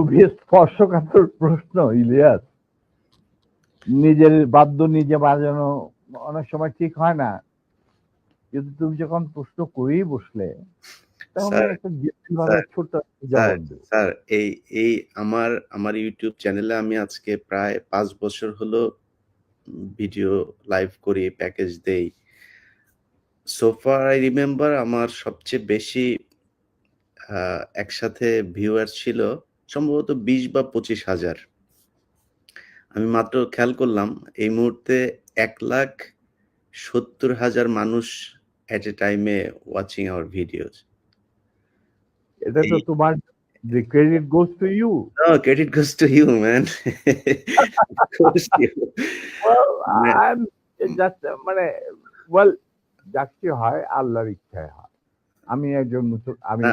খুবই স্পর্শকাতর প্রশ্ন ইলিয়াস। নিজের বাদ্য নিজে বাজানো অনেক সময় ঠিক হয় না। কিন্তু তুমি যখন প্রশ্ন করেই বসলে স্যার, এই এই আমার আমার ইউটিউব চ্যানেলে আমি আজকে প্রায় পাঁচ বছর হলো ভিডিও লাইভ করি প্যাকেজ দেই। সোফার আই রিমেম্বার আমার সবচেয়ে বেশি একসাথে ভিউয়ার ছিল সম্ভবত বিশ বা পঁচিশ হাজার। আমি মাত্র খেয়াল করলাম এই মুহূর্তে এক লাখ সত্তর হাজার মানুষ এট এ টাইমে ওয়াচিং আওয়ার ভিডিওস এটা তো তোমার the credit goes to you. No, credit goes to you, man. goes to you. well মানে- I'm just মানে well যা হয় আল্লাহর ইচ্ছায় হয়। আমি একজন আমি না,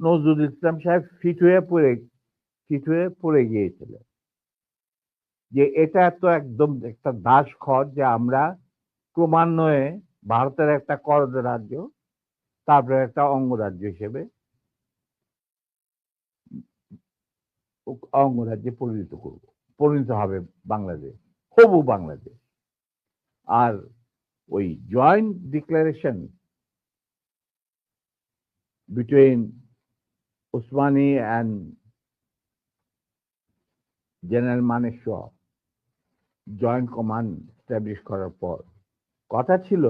নজরুল ইসলাম সাহেব ফিট হয়ে পড়ে, ফিট হয়ে পড়ে গিয়েছিলেন। যে এটা তো একদম একটা দাস খত যে আমরা ক্রমান্বয়ে ভারতের একটা করদ রাজ্য, তারপরে একটা অঙ্গরাজ্য হিসেবে অঙ্গরাজ্যে পরিণত করব, পরিণত হবে বাংলাদেশ, হবু বাংলাদেশ। আর ওই joint declaration between Usmani and General Maneshaw joint command establish করার পর, কথা ছিল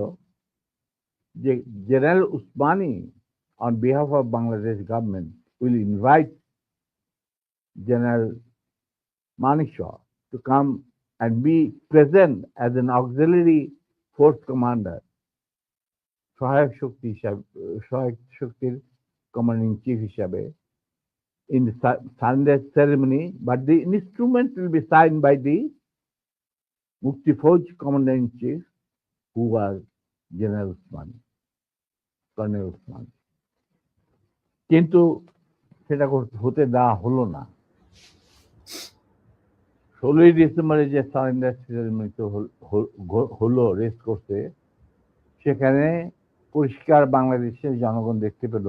যে general Osmani on behalf of Bangladesh government will invite general Maneshaw to come and be present as an auxiliary force commander, সহায়ক শক্তি হিসাবে, সহায়ক শক্তির commanding chief হিসাবে in Sunday ceremony but the instrument will be sign by the Mukti Fauj commanding chief who was general Usman colonel Usman কিন্তু সেটা হতে দেওয়া হলো না। ষোলোই ডিসেম্বরে যে সারেন্ডার সেরেমনি হল, হলো রেস করতে সেখানে পরিষ্কার বাংলাদেশের জনগণ দেখতে পেল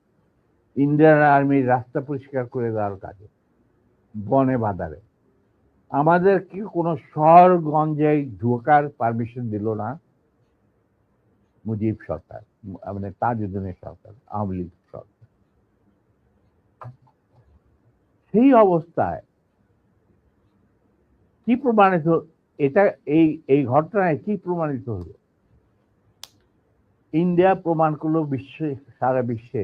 ইন্ডিয়ান আর্মির রাস্তা পরিষ্কার করে দেওয়ার কাজে, বনে বাদারে আমাদেরকে কোনো শহরগঞ্জে ঢোকার পারমিশন দিল না মুজিব সরকার মানে তাজউদ্দিনের সরকার, আওয়ামী লীগ সরকার। সেই অবস্থায় কি প্রমাণিত, এটা এই এই ঘটনায় কি প্রমাণিত হলো? ইন্ডিয়া প্রমাণ করল বিশ্বে, সারা বিশ্বে।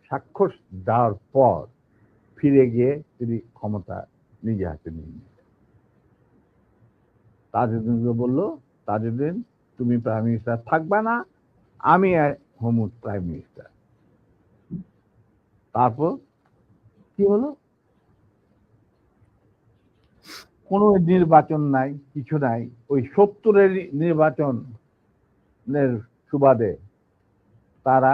স্বাক্ষর দেওয়ার পর ফিরে গিয়ে তিনি ক্ষমতা নিজে হাতে নিয়ে নিলেন। তাজউদ্দিনকে বলল, তাজউদ্দিন, তুমি প্রাইম মিনিস্টার থাকবে না, আমি হোম প্রাইম মিনিস্টার তারপর কি হলো? কোনো নির্বাচন নাই, কিছু নাই। ওই সত্তরের নির্বাচনের সুবাদে তারা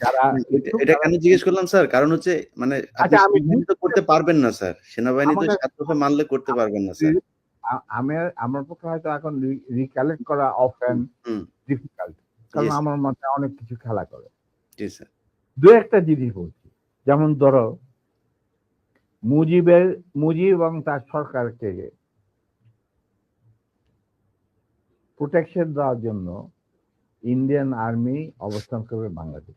যারা এটা- কেন জিজ্ঞেস করলাম স্যার? কারণ হচ্ছে মানে আপনি আচ্ছা, তো করতে পারবেন না স্যার। সেনাবাহিনী তো সাত দফা মানলে করতে পারবেন না স্যার। আমি আমার পক্ষে হয়তো এখন রিকালেক্ট করা অফ অ্যান্ড হুম। ডিফিকাল্ট কারণ আমার মাথায় অনেক কিছু খেলা করে। জি স্যার দু একটা জিনিস বলছি। যেমন ধরো মুজিবের মুজিব এবং তার সরকারকে প্রোটেকশন দেওয়ার জন্য ইন্ডিয়ান আর্মি অবস্থান করবে বাংলাদেশ।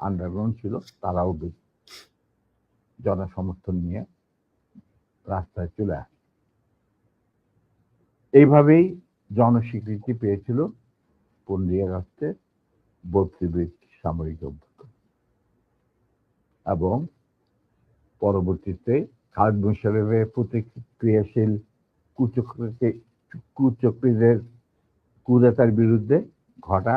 আন্ডারগ্রাউন্ড ছিল, তারাও বেশ জনসমর্থন নিয়ে রাস্তায় চলে আসে। এইভাবেই জনস্বীকৃতি পেয়েছিল পনেরোই আগস্টে বত্রিশ সামরিক অভ্যুত্থান। এবং পরবর্তীতে খালেদ মুশারফের প্রতিক্রিয়াশীল কুচক্রকে কুচক্রীদের কুদাতার বিরুদ্ধে ঘটা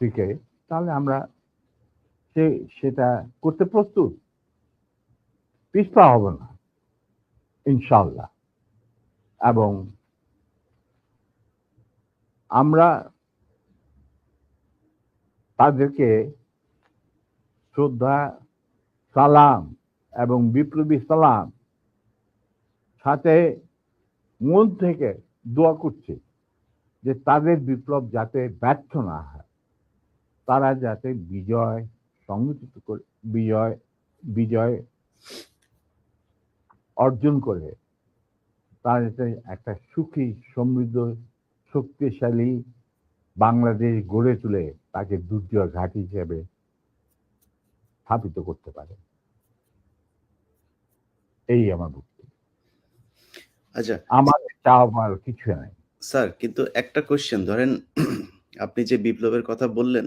থেকে, তাহলে আমরা সে, সেটা করতে প্রস্তুত। পিছপা হব না ইনশাল্লাহ এবং আমরা তাদেরকে শ্রদ্ধা, সালাম এবং বিপ্লবী সালাম সাথে মন থেকে দোয়া করছি যে তাদের বিপ্লব যাতে ব্যর্থ না হয়। তারা যাতে বিজয় সংগঠিত করে বিজয় বিজয় অর্জন করে তারা যাতে একটা সুখী সমৃদ্ধ শক্তিশালী বাংলাদেশ গড়ে তুলে তাকে দুর্যোগ ঘাঁটি হিসেবে স্থাপিত করতে পারে। এই আমার বক্তব্য আচ্ছা। আমার চাওয়া পাওয়ার কিছু নাই। স্যার কিন্তু একটা কোশ্চেন ধরেন আপনি যে বিপ্লবের কথা বললেন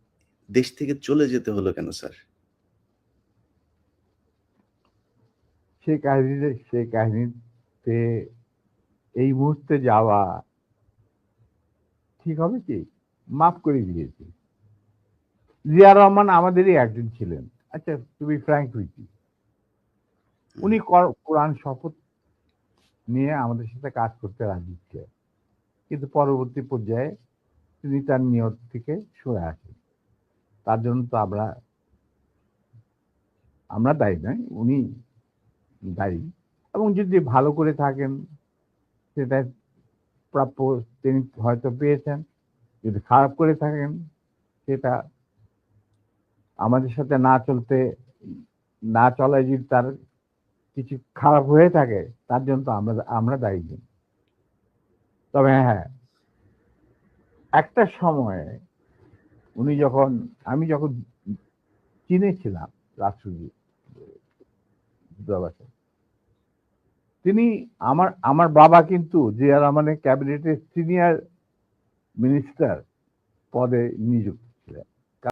দেশ থেকে চলে যেতে হলো কেন স্যার? সে কাহিনীতে সে কাহিনীতে এই মুহূর্তে যাওয়া ঠিক হবে কি? মাফ করে দিয়েছি। জিয়া রহমান আমাদেরই একজন ছিলেন। আচ্ছা তুমি ফ্র্যাঙ্ক উইথ উনি কর- কোরআন শপথ নিয়ে আমাদের সাথে কাজ করতে রাজি ছিলেন। কিন্তু পরবর্তী পর্যায়ে তিনি তার নিয়ত থেকে সরে আসেন। তার জন্য তো আমরা আমরা দায়ী নয়, উনি দায়ী। এবং যদি ভালো করে থাকেন, সেটা প্রাপ্য, তিনি হয়তো পেয়েছেন। যদি খারাপ করে থাকেন, সেটা আমাদের সাথে না চলতে, না চলায় যদি তার কিছু খারাপ হয়ে থাকে, তার জন্য তো আমরা আমরা দায়ী তবে হ্যাঁ একটা সময়ে উনি যখন, আমি যখন চীনে ছিলাম রাষ্ট্রদূত দূতাবাসে তিনি আমার আমার বাবা কিন্তু জিয়া রহমানের ক্যাবিনেটের সিনিয়র মিনিস্টার পদে নিযুক্ত।